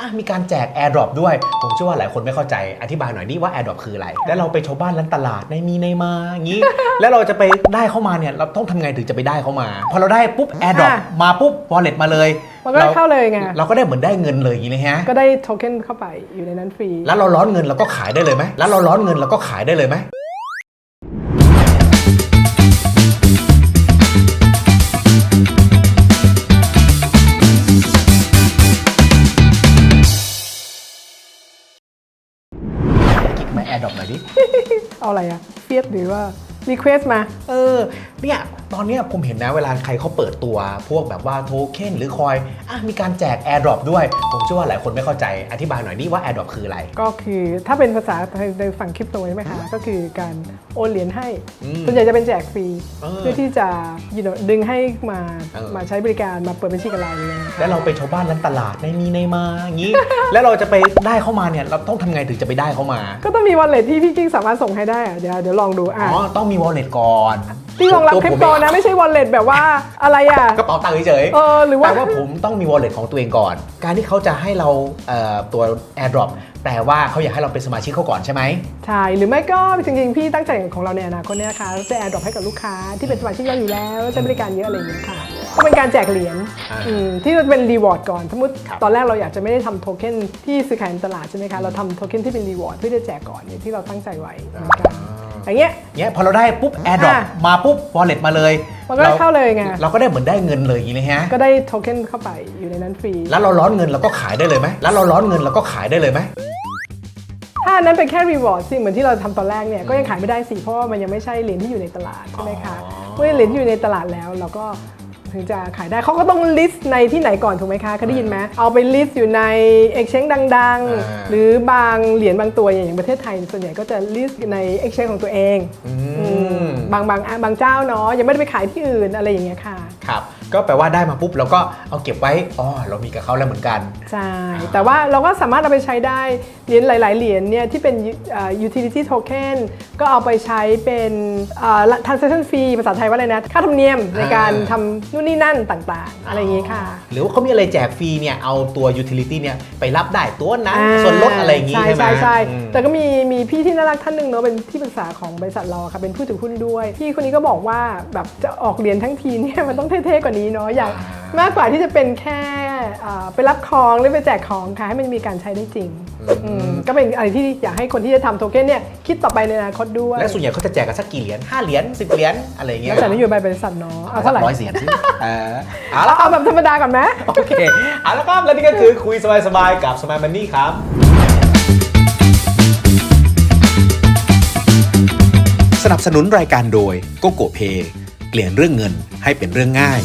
อะมีการแจก AirDrop ด้วย ผมเชื่อว่าหลายคนไม่เข้าใจอธิบายหน่อยดิว่า AirDrop คืออะไร แล้วเราไปชาวบ้านร้านตลาดในมีในมาอย่างนี้ แล้วเราจะไปได้เข้ามาเนี่ยเราต้องทำไงถึงจะไปได้เข้ามา พอเราได้ปุ๊บ AirDrop อะ มาปุ๊บ Wallet มาเลยมันก็ได้เข้าเลยไง เราก็ได้เหมือนได้เงินเลยอย่างนี้เลยฮะ ก็ได้โทเค็นเข้าไปอยู่ในนั้นฟรี แล้วเราร้อนเงินเราก็ขายได้เลยไหมแล้วเราร้อนเงินเราก็ขายได้เลยไหม ดรอปหน่อยดิ เอาอะไรอะเฟียสหรือว่ารีเควสมา เออ เนี่ยตอนเนี้ยผมเห็นนะเวลาใครเขาเปิดตัว พวกแบบว่าโทเค็นหรือคอยอะมีการแจก AirDrop ด้วย ผมเชื่อว่าหลายคนไม่เข้าใจอธิบายหน่อยดิว่า AirDrop คืออะไร ก็คือถ้าเป็นภาษาในฝั่งคริปโตใช่ไหมคะ ก็คือการโอนเหรียญให้อืมส่วนใหญ่จะเป็นแจกฟรี เออเพื่อที่จะ you know ดึงให้มาเออ มาใช้บริการมาเปิดบัญชีกับเราเลยนะคะแล้วเราไปชาวบ้านร้านตลาดในมีในมาอย่างนี้ แล้วเราจะไปได้เข้ามาเนี่ยเราต้องทำไงถึงจะไปได้เข้ามาก็ต้องมีวอลเล็ตที่พี่กิ๊กสามารถส่งให้ได้อะเดี๋ยวเดี๋ยวลองดูอ๋อะ อต้องมี wallet ก่อน ที่รองรับวคริปผมโตเองนะ ไม่ใช่วอลเล็ตแบบว่าอะไรอะกระเป๋าตังค์เฉยๆเออหรือว่าแต่ว่าผมต้องมี wallet ของตัวเองก่อน การที่เขาจะให้เราเอ่อตัว AirDrop แปลว่าเขาอยากให้เราเป็นสมาชิกเขาก่อนใช่ไหม ใช่หรือไม่ก็จริงๆ พี่ตั้งใจของเราในอนาคตเนี่ยนะคะจะแอร์ดรอปให้กับลูกค้าที่เป็นสมาชิกเราอยู่แล้วใช้บริการเยอะอะไรอย่างเงี้ยค่ะก็เป็นการแจกเหรียญอ่าอืมที่จะเป็นรีวอร์ดก่อนสมมติครับ ตอนแรกเราอยากจะไม่ได้ทำโทเค็นที่ซื้อขายในตลาดใช่ไหมคะเราทำโทเค็นที่เป็นรีวอร์ดเพื่อจะแจกก่อนเนี่ยที่เราตั้งใจไว้เหมือนกัน อย่างเงี้ยเนี่ยพอเราได้ปุ๊บ AirDrop อะมาปุ๊บ wallet มาเลยมันก็ได้เข้าเลยไงเราก็ได้เหมือนได้เงินเลยอย่างนี้เลยฮะก็ได้โทเค็นเข้าไปอยู่ในนั้นฟรีแล้วเราร้อนเงินเราก็ขายได้เลยไหมแล้วเราร้อนเงินเราก็ขายได้เลยไหมถ้าอันนั้นเป็นแค่รีวอร์ดสิเหมือนที่เราทำตอนแรกเนี่ยก็ยังขายไม่ได้สิเพราะว่ามันยังไม่ใช่เหรียญที่อยู่ในตลาดใช่ไหมคะอ๋อเมื่อเหรียญที่อยู่ในตลาดแล้วเราก็ ถึงจะขายได้เขาก็ต้องลิสต์ในที่ไหนก่อนถูกไหมคะเคยได้ยินไหมเอาไปลิสต์อยู่ใน Exchange ดังๆหรือบางเหรียญบางตัวอย่างประเทศไทยส่วนใหญ่ก็จะลิสต์ใน Exchange ของตัวเอง อืม บางบางบางเจ้าเนาะยังไม่ได้ไปขายที่อื่นอะไรอย่างเงี้ยค่ะ ครับ ก็แปลว่าได้มาปุ๊บเราก็เอาเก็บไว้อ๋อเรามีกับเขาแล้วเหมือนกันใช่แต่ว่าเราก็สามารถเอาไปใช้ได้เหรียญหลาย ๆ เหรียญเนี่ยที่เป็นเอ่อ utility token ก็เอาไปใช้เป็นเอ่อ transaction fee ภาษาไทยว่าอะไรนะ ค่าธรรมเนียมในการอ่าทำนู่นนี่นั่นต่าง ๆ อะไรอย่างงี้ค่ะ หรือว่าเขามีอะไรแจกฟรีเนี่ยเอาตัว utility เนี่ยไปรับได้ตัวนั้นอ่าส่วนลดอะไรอย่างงี้ใช่ใช่ไหมใช่ใช่อืมแต่ก็มีมีพี่ที่น่ารักท่านหนึ่งเนอะเป็นที่ปรึกษาของบริษัทเราอะค่ะเป็นผู้ถือหุ้นด้วย พี่คนนี้ก็บอกว่าแบบจะออกเหรียญทั้งทีเนี่ยมันต้องเท่ ๆ กว่านี้เนาะอยากมากกว่าที่จะเป็นแค่อ่าไปรับของหรือไปแจกของค่ะให้มันมีการใช้ได้จริงอืมก็เป็นอะไรที่อยากให้คนที่จะทำโทเค็นเนี่ยคิดต่อไปในอนาคตด้วย และส่วนใหญ่เขาจะแจกกันสักกี่เหรียญ5เหรียญ10เหรียญอะไรอย่างเงี้แล้ยวแต่นโยบายบริษัทเนาะเอาเท่าไหร่ร้อยเหรียญสิเออเอาเอาละครัเอาบแบบธรรมดาก่อนไหมโอเคเอาละครับและนี่ก็คือคุยสบายๆกับสมายมันนี่ครับสนับสนุนรายการโดยโกโกเพเปลี่ยนเรื่องเงินให้เป็นเรื่องง่าย